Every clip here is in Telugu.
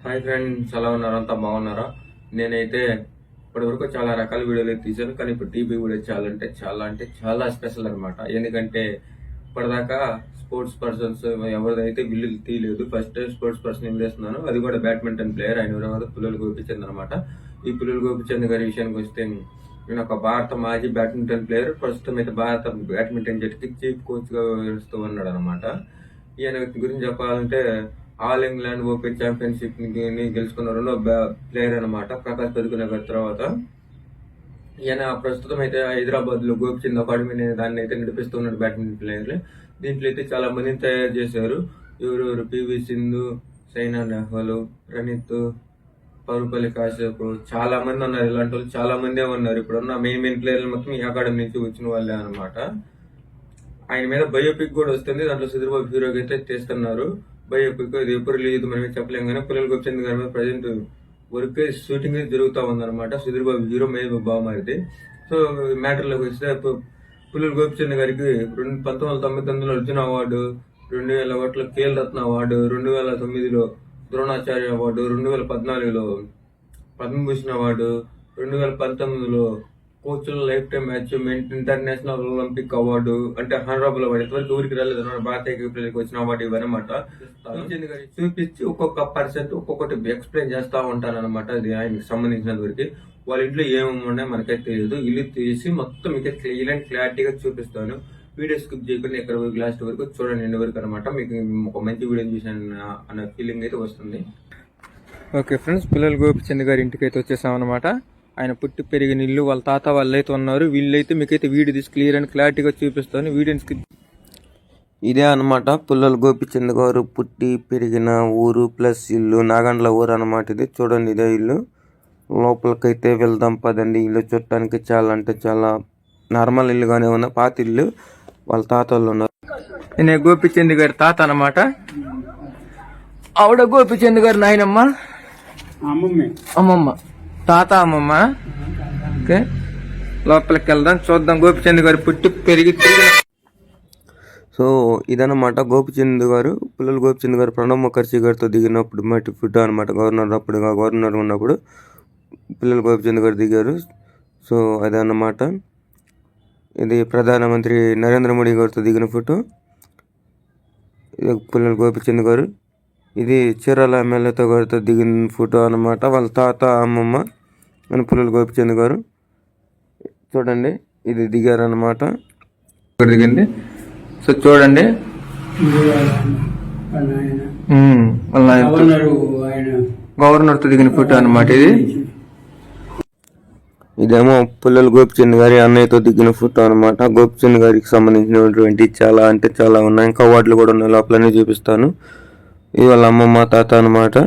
హాయ్ ఫ్రెండ్స్ ఎలా ఉన్నారు? అంతా బాగున్నారా? నేనైతే ఇప్పటి వరకు చాలా రకాల వీడియోలు తీశాను కానీ ఇప్పుడు టీవీ వీడియో చాలా అంటే చాలా అంటే చాలా స్పెషల్ అనమాట ఎందుకంటే ఇప్పటిదాకా స్పోర్ట్స్ పర్సన్స్ ఎవరిదైతే వీళ్ళు తీయలేదు ఫస్ట్ టైం స్పోర్ట్స్ పర్సన్ ఏం చేస్తున్నాను అది కూడా బ్యాడ్మింటన్ ప్లేయర్ ఆయన ఎవరో పుల్లలు గోపిచంద్ అనమాట ఈ పుల్లలు గోపిచంద్ గారి విషయానికి వస్తే నేను ఒక భారత మాజీ బ్యాడ్మింటన్ ప్లేయర్ ప్రస్తుతం అయితే భారత బ్యాడ్మింటన్ జట్టుకి చీఫ్ కోచ్గా వ్యవహరిస్తూ ఉన్నాడు అనమాట ఈయన గురించి చెప్పాలంటే ఆల్ ఇంగ్లాండ్ ఓపెన్ ఛాంపియన్షిప్ని గెలుచుకున్న రెండో ప్లేయర్ అనమాట ప్రకాష్ పదుకునే తర్వాత. ఈయన ప్రస్తుతం అయితే హైదరాబాద్లో గోపిచంద్ అకాడమీ అనే దాన్ని అయితే నడిపిస్తున్నాడు బ్యాడ్మింటన్ ప్లేయర్లు. దీంట్లో అయితే చాలా మందిని తయారు చేశారు. ఎవరెవరు పివి సింధు సైనా నెహ్వాల్ ప్రణీత్ పరుపల్లి కాశ్యప్ చాలా మంది ఉన్నారు. ఇలాంటి వాళ్ళు చాలా మందే ఉన్నారు. ఇప్పుడున్న మెయిన్ మెయిన్ ప్లేయర్లు మొత్తం ఈ అకాడమీ నుంచి వచ్చిన వాళ్ళే అనమాట ఆయన మీద బయోపిక్ కూడా వస్తుంది. దాంట్లో సుధీర్బాబు హీరోగా అయితే తీస్తున్నారు. బయోపిక్ ఇది ఎప్పుడు రిలీజ్ మనం చెప్పలేము చెప్పలేం కానీ పిల్లల గోపిచంద్ గారి మీద ప్రజెంట్ వర్క్ షూటింగ్ అయితే జరుగుతూ ఉందన్నమాట. సుధీర్బాబు హీరో మీద బాగుమారిది సో మ్యాటర్లోకి వస్తే పు- పుల్లల గోపిచంద్ గారికి రెండు పంతొమ్మిది వందల తొంభై తొమ్మిదిలో అర్జున అవార్డు రెండు వేల ఒకటిలో కేల్ రత్న అవార్డు రెండు వేల తొమ్మిదిలో ద్రోణాచార్య అవార్డు రెండు వేల పద్నాలుగులో పద్మభూషణ్ అవార్డు రెండు వేల పంతొమ్మిదిలో కోచ్ల life time achievement international Olympic award అంటే హనరబుల్ అవార్డు. ఎంతవరకు ఊరికి రాలేదు అన్నమాట. భారతీయ క్రికెట్కి వచ్చిన అవార్డు ఇవన్నమాట చూపించి ఒక్కొక్క పర్సెంట్ ఒక్కొక్కటి ఎక్స్ప్లెయిన్ చేస్తూ ఉంటాను అనమాట అది ఆయనకి సంబంధించిన వరకు. వాళ్ళ ఇంట్లో ఏమేమి ఉన్నాయో మనకైతే తెలియదు ఇల్లు తీసి మొత్తం మీకు క్లియర్ అండ్ క్లారిటీగా చూపిస్తాను. వీడియో స్కిప్ చేయకుండా ఎక్కడ వరకు లాస్ట్ వరకు చూడండి ఎండ్ వరకు అనమాట మీకు ఒక మంచి వీడియో చూసాను అన్న ఫీలింగ్ అయితే వస్తుంది. ఓకే ఫ్రెండ్స్ పిల్లలు గోపిచంద్ గారి ఇంటికి అయితే వచ్చేసాం అనమాట ఆయన పుట్టి పెరిగిన ఇల్లు వాళ్ళ తాత వాళ్ళు అయితే ఉన్నారు. వీళ్ళైతే మీకైతే వీడియో తీసి క్లియర్ అండ్ క్లారిటీగా చూపిస్తాను. వీడియోని స్కిప్ ఇదే అనమాట పుల్లల గోపిచంద్ గారు పుట్టి పెరిగిన ఊరు ప్లస్ ఇల్లు నాగండ్ల ఊరు అనమాట ఇది. చూడండి ఇదే ఇల్లు. లోపలికైతే వెళ్దాం పదండి. ఇల్లు చూడటానికి చాలా అంటే చాలా నార్మల్ ఇల్లుగానే ఉన్న పాత ఇల్లు. వాళ్ళ తాత వాళ్ళు ఉన్నారు. నేను గోపిచంద్ గారి తాత అనమాట ఆవిడ గోపిచంద్ గారి నాయనమ్మ? అమ్మమ్మ. తాత అమ్మమ్మ. ఓకే? లోపలికి వెళ్దాం చూద్దాం. గోపిచంద్ గారు పుట్టి పెరిగి సో ఇదన్నమాట గోపిచంద్ గారు పిల్లలు గోపిచంద్ గారు ప్రణబ్ ముఖర్జీ గారితో దిగినప్పుడు మట్టి ఫుడ్ అనమాట గవర్నర్ అప్పుడు గవర్నర్ ఉన్నప్పుడు పిల్లలు గోపిచంద్ గారు దిగారు. సో అదన్నమాట. ఇది ప్రధానమంత్రి నరేంద్ర మోడీ గారితో దిగిన ఫోటో. ఇది పిల్లలు గోపిచంద్ గారు. ఇది చీరాల ఎమ్మెల్యేతో గారితో దిగిన ఫోటో అన్నమాట. వాళ్ళ తాత అమ్మమ్మ అని పుల్లలు గోపిచంద్ గారు. చూడండి ఇది దిగారన్నమాట. ఇక్కడ దిగండి. సో చూడండి. గవర్నర్తో దిగిన ఫోటో అన్నమాట ఇది. ఇదేమో పుల్లలు గోపిచంద్ గారి అన్నయ్యతో దిగిన ఫోటో అన్నమాట. గోపిచంద్ గారికి సంబంధించినటువంటి చాలా అంటే చాలా ఉన్నాయి. ఇంకా అవార్డులు కూడా ఉన్నాయి. లోపలనే చూపిస్తాను. ఇది వాళ్ళ అమ్మమ్మ తాత అన్నమాట.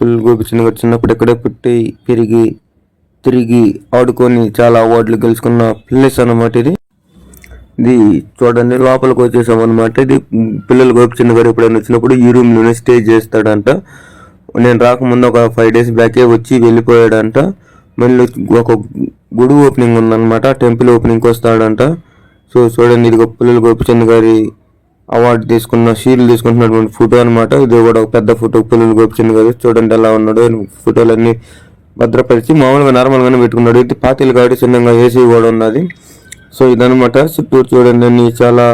పుల్లలు గోపిచంద్ గారు చిన్నప్పుడు ఇక్కడే పుట్టి పెరిగి తిరిగి ఆడుకొని చాలా అవార్డులు గెలుచుకున్న ప్లేస్ అన్నమాట ఇది. ఇది చూడండి లోపలికి వచ్చేసాం అనమాట ఇది పిల్లలు గోపిచంద్ గారు ఎప్పుడైనా వచ్చినప్పుడు ఈ రూమ్లోనే స్టే చేస్తాడంట. నేను రాకముందు ఒక ఫైవ్ డేస్ బ్యాకే వచ్చి వెళ్ళిపోయాడంట. మళ్ళీ ఒక గుడి ఓపెనింగ్ ఉందన్నమాట. టెంపుల్ ఓపెనింగ్కి వస్తాడంట. సో చూడండి ఇది పిల్లలు గోపిచంద్ గారి అవార్డు తీసుకున్న షీల్డ్ తీసుకుంటున్నటువంటి ఫోటో అనమాట ఇది కూడా ఒక పెద్ద ఫోటో పిల్లలు గోపిచంద్ గారు. చూడండి ఎలా ఉన్నాడు ఫోటోలన్నీ భద్రపరిచి మామూలుగా నార్మల్గానే పెట్టుకున్నాడు. ఇది పాతిల్ గాడి చిన్నగా ఏసీ కూడా ఉన్నది. సో ఇదనమాట చుట్టూ చూడండి అన్ని చాలా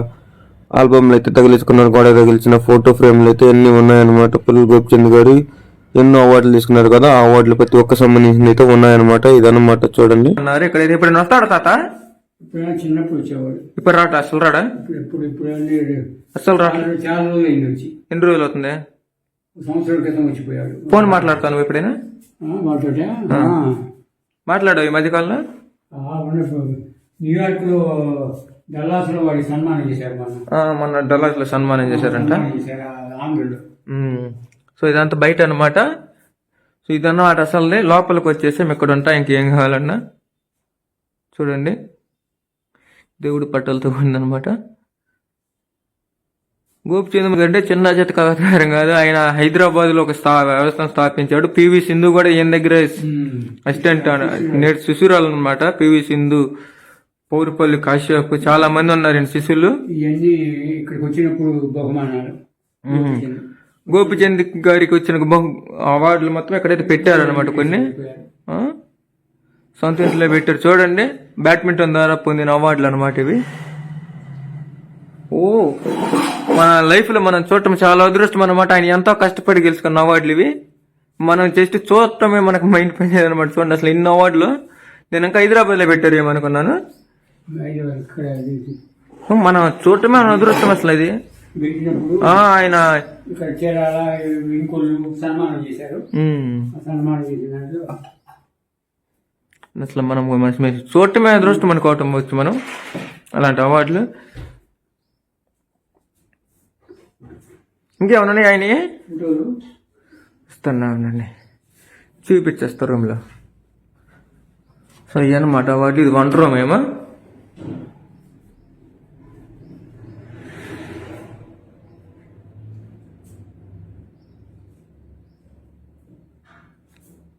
ఆల్బమ్లు అయితే తగిలించుకున్నారు. గోడ తగిలించిన ఫోటో ఫ్రేమ్లు అయితే అన్ని ఉన్నాయన్నమాట. పుల్లల గోపిచంద్ గారు ఎన్నో అవార్డులు తీసుకున్నారు కదా ఆ అవార్డులు ప్రతి ఒక్క సంబంధించిన అయితే ఉన్నాయన్నమాట. ఇదన్నమాట చూడండి. ఇక్కడ ఇప్పుడు వస్తాడు తాత? ఇప్పుడు చిన్నప్పుడు వచ్చేవాడు. ఇప్పుడు రాట అసలు రాడా? ఇప్పుడు ఇప్పుడు అసలు చాలా రోజులు ఎన్ని రోజులు అవుతుంది? సంవత్సరం క్రితం వచ్చిపోయాడు ఫోన్ మాట్లాడతాను ఎప్పుడైనా? ఆ, మాట్లాడావు ఈ మధ్యకాలంలో. న్యూయార్క్లో డల్లాస్లో వాడికి సన్మానం చేశారు మొన్న. డల్లాస్లో సన్మానం చేశారంట. సో ఇదంతా బయట అనమాట సో ఇదన్నమాట అసలు. లోపలికి వచ్చేసి ఇక్కడ ఉంటా ఇంకేం కావాలన్నా. చూడండి. దేవుడి పట్టలతో ఉందన్నమాట గోపిచంద్ అంటే చిన్న జత కథారం కాదు. ఆయన హైదరాబాద్లో ఒక స్థా వ్యవస్థను స్థాపించాడు. పివి సింధు కూడా ఈయన దగ్గర. అసిస్టెంట్ నేటి శిశురాలు అనమాట పివి సింధు పౌరుపల్లి కాశ్యప్ చాలా మంది ఉన్నారు ఈయన శిష్యులు. ఇవన్నీ ఇక్కడికి వచ్చినప్పుడు బహుమానాలు. గోపిచంద్. గారికి వచ్చిన బహు- అవార్డులు మొత్తం ఎక్కడైతే పెట్టారనమాట కొన్ని? సొంత ఇంట్లో పెట్టారు. చూడండి బ్యాడ్మింటన్ ద్వారా పొందిన అవార్డులు అనమాట ఇవి. ఓ. మన లైఫ్లో మనం చూడటం చాలా అదృష్టం అనమాట ఆయన ఎంతో కష్టపడి గెలుచుకున్న అవార్డులు ఇవి. మనం జస్ట్ చూడటమే మనకు మైండ్ పని అనమాట చూడండి అసలు ఇన్ని అవార్డులు. నేను ఇంకా హైదరాబాద్లో పెట్టారు ఏమనుకున్నాను? మనం చూడటమే మన అదృష్టం అసలు అది ఆయన అసలు మనం మన- చూడటమే అదృష్టం అనుకోవటం వచ్చు మనం. అలాంటి అవార్డులు. ఇంకేమన్నా ఆయన ఇస్తున్నానండి చూపించేస్తా రూమ్లో సో ఇవన్నమాట అవార్డు ఇది వన్ రూమ్ ఏమో.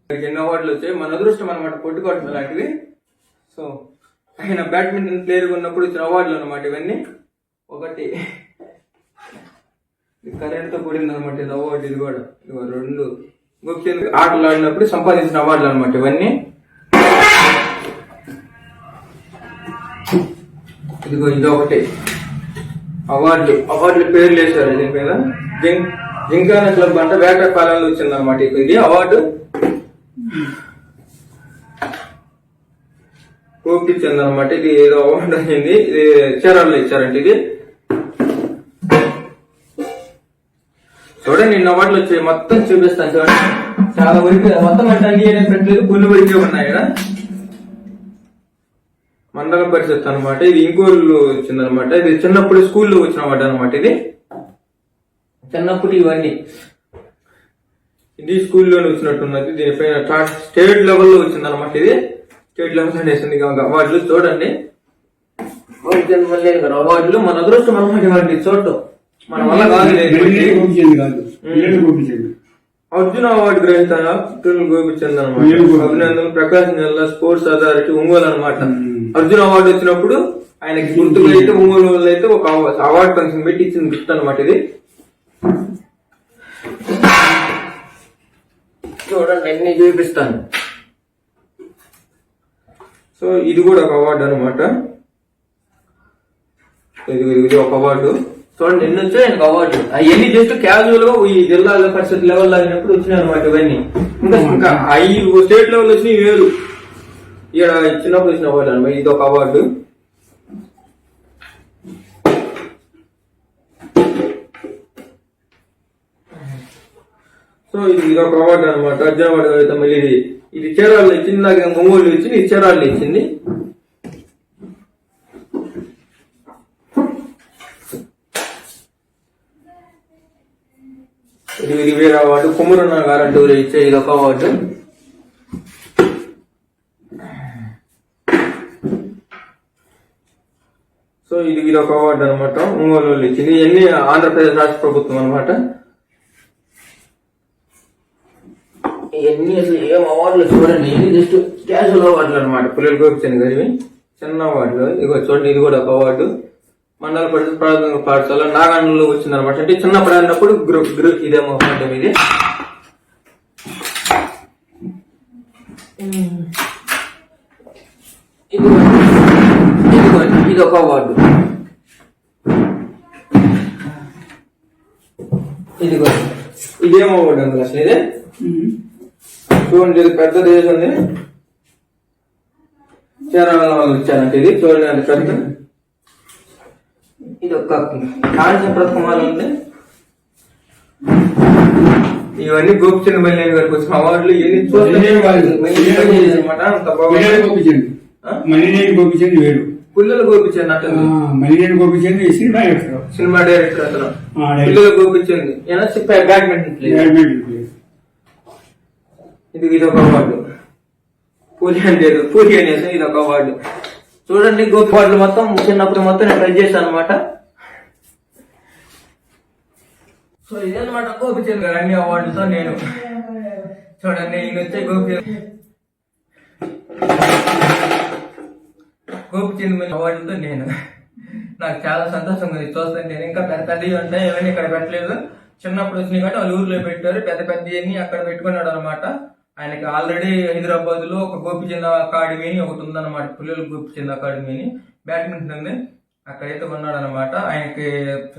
ఎన్ని అవార్డులు వచ్చాయి. మన అదృష్టం అనమాట కొట్టుకోవటం ఇలాంటివి సో ఆయన బ్యాడ్మింటన్ ప్లేయర్ ఉన్నప్పుడు వచ్చిన అవార్డులు అనమాట ఇవన్నీ. ఒకటి. ఇది కరెంట్ కూడింది అనమాట ఇది అవార్డు ఇది కూడా. ఇదిగో రెండు. ముఖ్యంగా ఆటలు ఆడినప్పుడు సంపాదించిన అవార్డులు అనమాట ఇవన్నీ. ఇదిగో ఇది ఒకటి. అవార్డు అవార్డులు పేర్లు వేశారు దీని మీద. జిం జింకాన క్లబ్ అంటే వేట కాలంలో వచ్చింది అనమాట ఇది. అవార్డు. కోపించింది అనమాట ఇది ఏదో అవార్డు వచ్చింది ఇది చీరాల్లో ఇచ్చారంటే ఇది. చూడండి నిన్న అవార్డులు వచ్చాయి మొత్తం చూపిస్తాను చూడండి. చాలా వరకు మొత్తం అంటే అన్ని ఏమీ పెట్టలేదు కొన్ని వరకే ఉన్నాయి ఇక్కడ మండల పరిషత్ అనమాట ఇది ఇంకోళ్ళు వచ్చిందనమాట ఇది చిన్నప్పుడు స్కూల్లో వచ్చిన అవార్డు అనమాట ఇది. చిన్నప్పుడు ఇవన్నీ. ఇది స్కూల్లోనే వచ్చినట్టున్నది. దీనిపైన స్టేట్ లెవెల్లో వచ్చిందనమాట ఇది. స్టేట్ లెవెల్లో వేసింది కాగా అవార్డులు చూడండి. అవార్డులు మన అదృష్టం అనమాట ఇవాటి చూడటం మన వల్ల కాదు కాదు. పిల్లలు అర్జున అవార్డు గ్రహీత పిల్లలు గోపిచంద్ అనమాట. అభినందన్ ప్రకాశం జిల్లా స్పోర్ట్స్ అథారిటీ ఒంగోలు అనమాట. అర్జున అవార్డు వచ్చినప్పుడు ఆయనకి గుర్తుగా అయితే ఒంగోలు వాళ్ళు అయితే ఒక అవ- అవార్డు ఫంక్షన్ పెట్టి ఇచ్చింది గిఫ్ట్ అనమాట ఇది. చూడండి అన్ని చూపిస్తాను. సో ఇది కూడా ఒక అవార్డు అనమాట ఇది ఇది ఒక అవార్డు. చూడండి ఎన్ని వచ్చాయి ఆయనకు అవార్డు. అవన్నీ జస్ట్ క్యాజువల్గా ఈ జిల్లా పరిషత్ లెవెల్ అయినప్పుడు వచ్చినాయి అనమాట ఇవన్నీ. ఇంకా ఇంకా అవి స్టేట్ లెవెల్ వచ్చినాయి వేరు. ఇక్కడ ఇచ్చినప్పుడు వచ్చిన అవార్డు అనమాట ఇది ఒక అవార్డు. సో ఇది ఇది ఒక అవార్డు అనమాట అర్జున అవార్డు అయితే మళ్ళీ ఇది. ఇది చీరాల్లో ఇచ్చింది నాకు ఒంగోలు ఇచ్చింది ఇది చీరాల్లో ఇచ్చింది. ఇది ఇది వేరే అవార్డు కుమరన్న గారంటూ ఇచ్చే ఇది ఒక అవార్డు. సో ఇది ఇది ఒక అవార్డు అనమాట ఒంగోలు ఇచ్చింది. ఇవన్నీ ఆంధ్రప్రదేశ్ రాష్ట్ర ప్రభుత్వం అనమాట ఇవన్నీ అసలు ఏం అవార్డులు చూడండి. ఇది జస్ట్ క్యాజువల్ అవార్డులు అనమాట పిల్లలు గోపించండి గారివి. చిన్న అవార్డులు. ఇగో చూడండి ఇది కూడా ఒక అవార్డు. మండల పరిషత్ ప్రాథమిక పాఠశాల నాగానంలో వచ్చింది అనమాట అంటే చిన్నప్పుడు ఆడినప్పుడు గ్రూప్ గ్రూప్ ఇదేమో అవార్డు ఇది. ఇది ఒక అవార్డు ఇదిగో. ఇదేమో అవార్డు అండి అసలు ఇదే? చూడండి ఇది పెద్ద దేశం ఉంది కేరళ వాళ్ళు ఇచ్చారంటే ఇది. చూడండి పెద్ద. ఇది ఒక కాంస్య ప్రథమాలు ఉంది. ఇవన్నీ గోపిచంద్ మల్లేని గారికి వచ్చిన అవార్డులు ఇవన్నీ. అనమాట అంత బాగుంది. పిల్లలు గోపిచంద్ ఆ? మల్లినేని గోపిచంద్ వేరు. పుల్లలు గోపిచంద్ అంటే Malineni Gopichand cinema actor cinema director అతను. Director. Pullela Gopichand badminton player? Badminton player. ఇది ఇది ఒక అవార్డు. అని లేదు పూరి అనేసి ఇది ఒక అవార్డు. చూడండి గోపి మొత్తం చిన్నప్పుడు మొత్తం నేను ట్రై చేశాను అనమాట సో ఇదన్నమాట గోపిచంద్ గారు అన్ని అవార్డులతో నేను. చూడండి ఈయన వచ్చే గోపి గోపి చంద్ర అవార్డులతో నేను. నాకు చాలా సంతోషంగా ఉంది. చూస్తుంటే నేను ఇంకా పెద్ద పెద్దవి ఉంటాయి ఇవన్నీ ఇక్కడ పెట్టలేదు. చిన్నప్పుడు వచ్చినాయి కాబట్టి వాళ్ళు ఊర్లో పెట్టారు. పెద్ద పెద్ద అక్కడ పెట్టుకున్నాడు అనమాట ఆయనకి ఆల్రెడీ హైదరాబాద్లో ఒక గోపిచంద అకాడమీ అని ఒకటి ఉందన్నమాట. పిల్లలు గోపిచంద అకాడమీ అని. బ్యాడ్మింటన్ ఉంది. అక్కడైతే ఉన్నాడు అనమాట ఆయనకి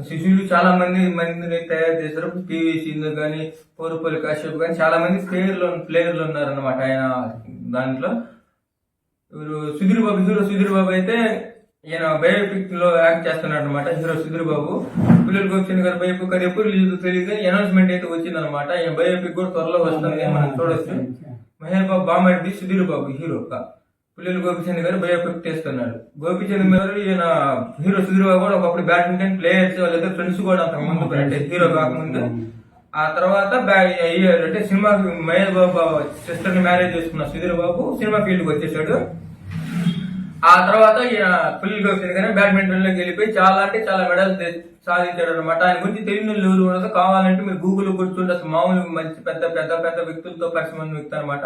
శిష్యులు చాలా మంది మందిని తయారు చేశారు. పివి సింధు కానీ పోరుపల్లి కాశ్యప్ కానీ చాలా మంది ప్లేయర్లు ప్లేయర్లు ఉన్నారనమాట ఆయన దాంట్లో. ఇವರು సుధీర్ బాబు హీరో సుధీర్ బాబు అయితే ఈయన బయోపిక్లో యాక్ట్ చేస్తున్నాడు అనమాట హీరో సుధీర్ బాబు. పిల్లలు గోపిచంద్ గారు బయోపిక్ అది ఎప్పుడు రిలీజ్ తెలియదు కానీ అనౌన్స్మెంట్ అయితే వచ్చింది అనమాట ఈయన బయోపిక్ కూడా త్వరలో వస్తుంది మనం చూడొచ్చు. మహేష్ బాబు బామ్మడి సుధీర్ బాబు హీరో పిల్లలు గోపిచంద్ గారు బయోపిక్ చేస్తున్నాడు గోపిచంద్ గారు ఈయన హీరో సుధీర్ బాబు కూడా ఒకప్పుడు బ్యాడ్మింటన్ ప్లేయర్స్ వాళ్ళైతే ఫ్రెండ్స్ కూడా అంత ముందు అంటే హీరో కాకముందు. ఆ తర్వాత అంటే సినిమా మహేష్ బాబు సిస్టర్ని మ్యారేజ్ చేసుకున్న సుధీర్ బాబు సినిమా ఫీల్డ్కి వచ్చేసాడు. ఆ తర్వాత ఈయన కానీ బ్యాడ్మింటన్లోకి వెళ్ళిపోయి చాలా అంటే చాలా మెడల్ సాధించాడు అనమాట ఆయన గురించి తెలియని ఎవరు ఉండదు. కావాలంటే మీరు గూగుల్ కూర్చుంటే అసలు మామూలు మంచి పెద్ద పెద్ద పెద్ద వ్యక్తులతో పరిచయం వ్యక్తి అనమాట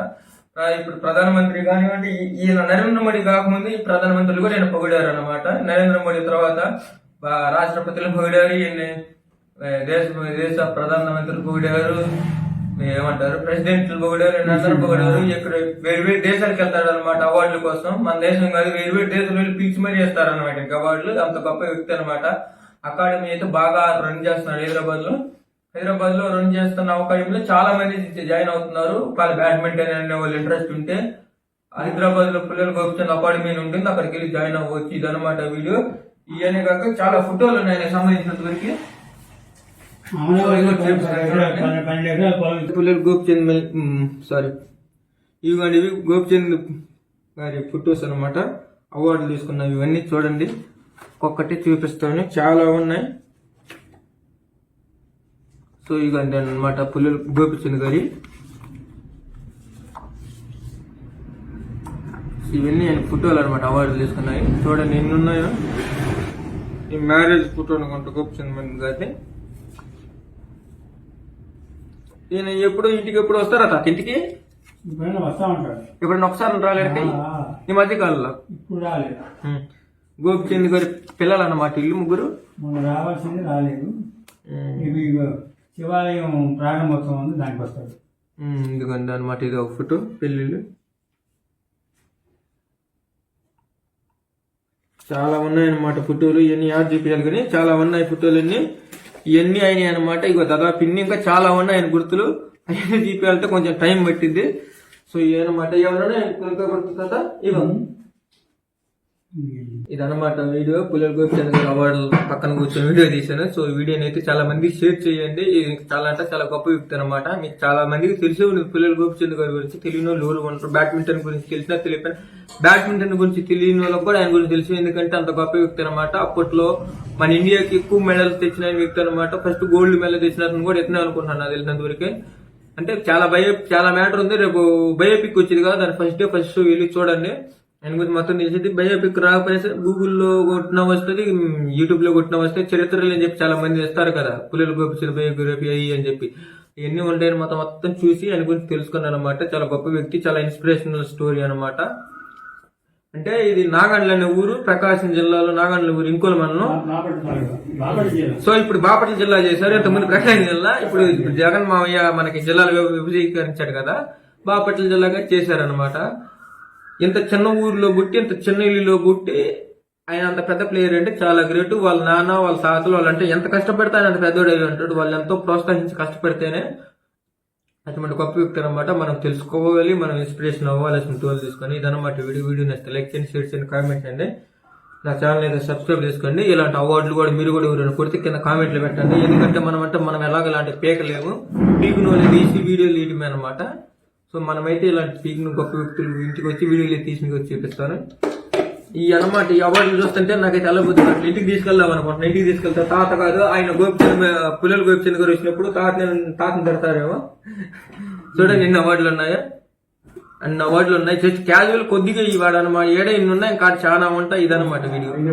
ఇప్పుడు ప్రధానమంత్రి కానివ్వండి ఈయన నరేంద్ర మోడీ కాకముందు ఈ ప్రధానమంత్రులు కూడా ఈయన పొగిడారు అనమాట నరేంద్ర మోడీ తర్వాత రాష్ట్రపతిలో రాష్ట్రపతులు పొగిడారు ఈయన్ని దేశ దేశ ప్రధానమంత్రులు పొగిడారు. ఏమంటారు? ప్రెసిడెంట్లు పొగడారు అందరూ పొగడారు ఇక్కడ వేరు వేరు దేశాలకు వెళ్తారు అనమాట అవార్డుల కోసం. మన దేశం కాదు వేరు వేరు దేశాలు వెళ్ళి పిలిచి మరీ చేస్తారు అనమాట ఇంకా అవార్డులు. అంత గొప్ప వ్యక్తి అనమాట అకాడమీ అయితే బాగా రన్ చేస్తున్నారు హైదరాబాద్లో హైదరాబాద్లో రన్ చేస్తున్న అకాడమీలో చాలా మంది జాయిన్ అవుతున్నారు. వాళ్ళు బ్యాడ్మింటన్ అనే వాళ్ళు ఇంట్రెస్ట్ ఉంటే హైదరాబాద్లో పిల్లలు గోపిచంద్ అకాడమీ ఉంటుంది. అక్కడికి వెళ్ళి జాయిన్ అవ్వచ్చు ఇదన్నమాట వీడియో. ఇవన్నీ కాక చాలా ఫోటోలు ఉన్నాయి సంబంధించినంత వరకు పన్నెండు ఎకరాల పొలం పిల్లలు గోపిచంద్ సారీ ఇవ్వండి ఇవి గోపిచంద్ గారి ఫొటోస్ అన్నమాట. అవార్డులు తీసుకున్నవి ఇవన్నీ చూడండి. ఒక్కొక్కటి చూపిస్తాను. చాలా ఉన్నాయి. సో ఇవ్వండి అన్నమాట పుల్లలు గోపిచంద్ గారి. ఇవన్నీ ఆయన ఫోటోలు అనమాట అవార్డులు తీసుకున్నాయి చూడండి ఎన్ని ఉన్నాయో. ఈ మ్యారేజ్ ఫోటో అనుకుంటా గోపిచంద్ గారి ఈయన ఎప్పుడు ఇంటికి ఎప్పుడు వస్తారా తాత? ఇంటికి? ఇప్పుడైనా వస్తా ఉంటాడు. ఎప్పుడైనా ఒకసారి రాలేడికి ఆ, ఈ మధ్య కాలంలో? ఇప్పుడు రాలేదు? ఉం. గోపిచంద్ గారి పిల్లలు అన్నమాట ఇల్లు ముగ్గురు? మొన్న రావాల్సింది రాలేదు. ఇవి శివాలయం ప్రారంభోత్సవం ఉంది దానికి వస్తాడు. ఉం, ఇదిగోండి అనమాట ఇది ఒక ఫోటో పెళ్ళిళ్ళు. చాలా ఉన్నాయి అన్నమాట ఫోటోలు ఇవన్నీ యాడ్ చూపించాలి కానీ చాలా ఉన్నాయి ఫోటోలు అన్ని ఇవన్నీ అయినాయి అనమాట ఇక దాదాపు ఇన్ని ఇంకా చాలా ఉన్నాయి ఆయన గుర్తులు. అవన్నీ చూపించాలంటే కొంచెం టైం పట్టింది. సో ఇవన్నమాట ఎవరైనా గుర్తు కదా ఇగో ఇదన్నమాట వీడియో. పుల్లల గోపిచంద్ అవార్డు పక్కన కూర్చొని వీడియో తీశాను. సో ఈ వీడియోని అయితే చాలా మందికి షేర్ చేయండి. ఇది చాలా అంటే చాలా గొప్ప వ్యక్తి అనమాట మీకు చాలా మందికి తెలిసి ఉంది పుల్లల గోపిచంద్ గారి గురించి. తెలియని వాళ్ళు ఉంటారు బ్యాడ్మింటన్ గురించి తెలిసినా తెలియకపోయినా బ్యాడ్మింటన్ గురించి తెలియని వాళ్ళకి కూడా ఆయన గురించి తెలుసు. ఎందుకంటే అంత గొప్ప వ్యక్తి అనమాట అప్పట్లో మన ఇండియాకి ఎక్కువ మెడల్స్ తెచ్చిన వ్యక్తి అనమాట ఫస్ట్ గోల్డ్ మెడల్ తెచ్చినట్టు కూడా ఎత్తున అనుకుంటున్నాను నాకు తెలిసినంత వరకే. అంటే చాలా భయ చాలా మ్యాటర్ ఉంది. రేపు బయోపిక్ వచ్చింది కదా. దాని ఫస్ట్ డే ఫస్ట్ వెళ్ళి చూడండి. ఆయన గురించి మొత్తం తెలిసింది బయోపిక్ రాకపోయినా సరే గూగుల్లో కొట్టిన వస్తుంది యూట్యూబ్లో కొట్టిన వస్తే చరిత్రలు అని చెప్పి చాలా మంది వేస్తారు కదా. పుల్లలు గోపించిన బయోగ్రఫీ అయ్యి అని చెప్పి. ఇవన్నీ ఉంటాయని మొత్తం మొత్తం చూసి ఆయన గురించి తెలుసుకున్నాను అనమాట చాలా గొప్ప వ్యక్తి చాలా ఇన్స్పిరేషనల్ స్టోరీ అన్నమాట. అంటే ఇది నాగండ్ల అనే ఊరు ప్రకాశం జిల్లాలో నాగండ్ల ఊరు ఇంకోలు. బాపట్ల జిల్లా. సో ఇప్పుడు బాపట్ల జిల్లా చేశారు ఇంతకుముందు ప్రకాశం జిల్లా ఇప్పుడు జగన్ మావయ్య మనకి జిల్లాలు విభ- విభజీకరించాడు కదా. బాపట్ల జిల్లాగా చేశారనమాట ఇంత చిన్న ఊరిలో పుట్టి ఇంత చిన్న ఇల్లులో పుట్టి ఆయన అంత పెద్ద ప్లేయర్ అంటే చాలా గ్రేట్ వాళ్ళ నాన్న వాళ్ళ తాతలు వాళ్ళంటే ఎంత కష్టపడితే ఆయన అంత పెద్దోడు అయి ఉంటాడు. వాళ్ళు ఎంతో ప్రోత్సహించి కష్టపడితేనే అటువంటి గొప్ప వ్యక్తి అనమాట మనం తెలుసుకోవాలి మనం ఇన్స్పిరేషన్ అవ్వాల్సిన టోల్ తీసుకొని. ఇదన్నమాట వీడియో. వీడియో నచ్చితే లైక్ చేయండి షేర్ చేయండి కామెంట్ చేయండి. నా ఛానల్ అయితే సబ్స్క్రైబ్ చేసుకోండి. ఇలాంటి అవార్డులు కూడా మీరు కూడా ఎవరైనా కొడితే కింద కామెంట్లు పెట్టండి. ఎందుకంటే మనం అంటే మనం ఎలాగ ఇలాంటి పీకలేము పీకును వాళ్ళు తీసి వీడియోలు తీయటమే అనమాట సో మనమైతే ఇలాంటి పీకును గొప్ప వ్యక్తులు ఇంటికి వచ్చి వీడియోలు తీసి మీకు వచ్చి చూపిస్తాను. ఈ అనమాట ఈ అవార్డులు చూస్తుంటే నాకైతే అలబుద్ధి అట్లా ఇంటికి తీసుకెళ్దాం అనుకుంటున్నా. ఇంటికి తీసుకెళ్తే తాత కాదు ఆయన గోపిచంద్ పుల్లలు గోపిచంద్ గారు వచ్చినప్పుడు తాత తాతను పెడతారేమో. చూడండి ఎన్ని అవార్డులు ఉన్నాయా. అన్ని అవార్డులు ఉన్నాయి. జస్ట్ క్యాజువల్ కొద్దిగా ఇవాడు అనమాట ఏడే ఇన్ని ఉన్నాయి ఇంకా చాలా ఉంటాయి. ఇదనమాట వీడియో